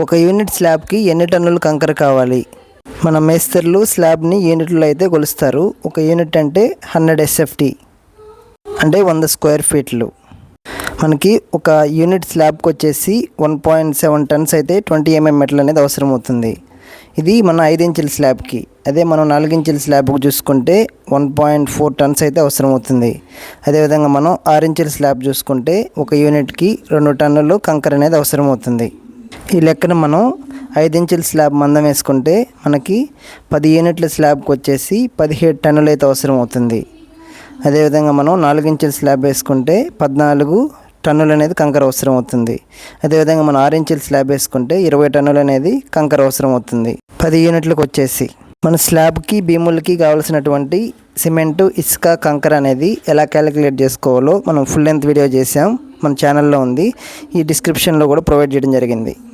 ఒక యూనిట్ స్లాబ్కి ఎన్ని టన్నులు కంకర కావాలి? మన మేస్త్రులు స్లాబ్ని యూనిట్లో అయితే కొలుస్తారు. ఒక యూనిట్ అంటే హండ్రెడ్ ఎస్ఎఫ్టీ అంటే వంద స్క్వేర్ ఫీట్లు. మనకి ఒక యూనిట్ స్లాబ్కి వచ్చేసి వన్ పాయింట్ సెవెన్ టన్స్ అయితే ట్వంటీ ఎంఎం మెటల్ అనేది అవసరం అవుతుంది ఇది మన ఐదు ఇంచుల స్లాబ్కి. అదే మనం నాలుగు ఇంచుల స్లాబ్కి చూసుకుంటే వన్ పాయింట్ ఫోర్ టన్స్ అయితే అవసరం అవుతుంది అదేవిధంగా మనం ఆరు ఇంచుల స్లాబ్ చూసుకుంటే ఒక యూనిట్కి రెండు టన్నులు కంకర అనేది అవసరం అవుతుంది ఈ లెక్కన మనం ఐదు ఇంచుల స్లాబ్ మందం వేసుకుంటే మనకి పది యూనిట్ల స్లాబ్కి వచ్చేసి పదిహేడు టన్నులు అయితే అవసరం అవుతుంది. అదేవిధంగా మనం నాలుగు ఇంచుల స్లాబ్ వేసుకుంటే పద్నాలుగు టన్నులు అనేది కంకర అవసరం అవుతుంది. అదేవిధంగా మనం ఆరు ఇంచుల స్లాబ్ వేసుకుంటే ఇరవై టన్నులు అనేది కంకర అవసరం అవుతుంది. పది యూనిట్లకు వచ్చేసి మన స్లాబ్కి భీములకి కావాల్సినటువంటి సిమెంటు ఇసుక కంకర అనేది ఎలా క్యాలిక్యులేట్ చేసుకోవాలో మనం ఫుల్ లెంత్ వీడియో చేసాం మన ఛానల్లో ఉంది. ఈ డిస్క్రిప్షన్లో కూడా ప్రొవైడ్ చేయడం జరిగింది.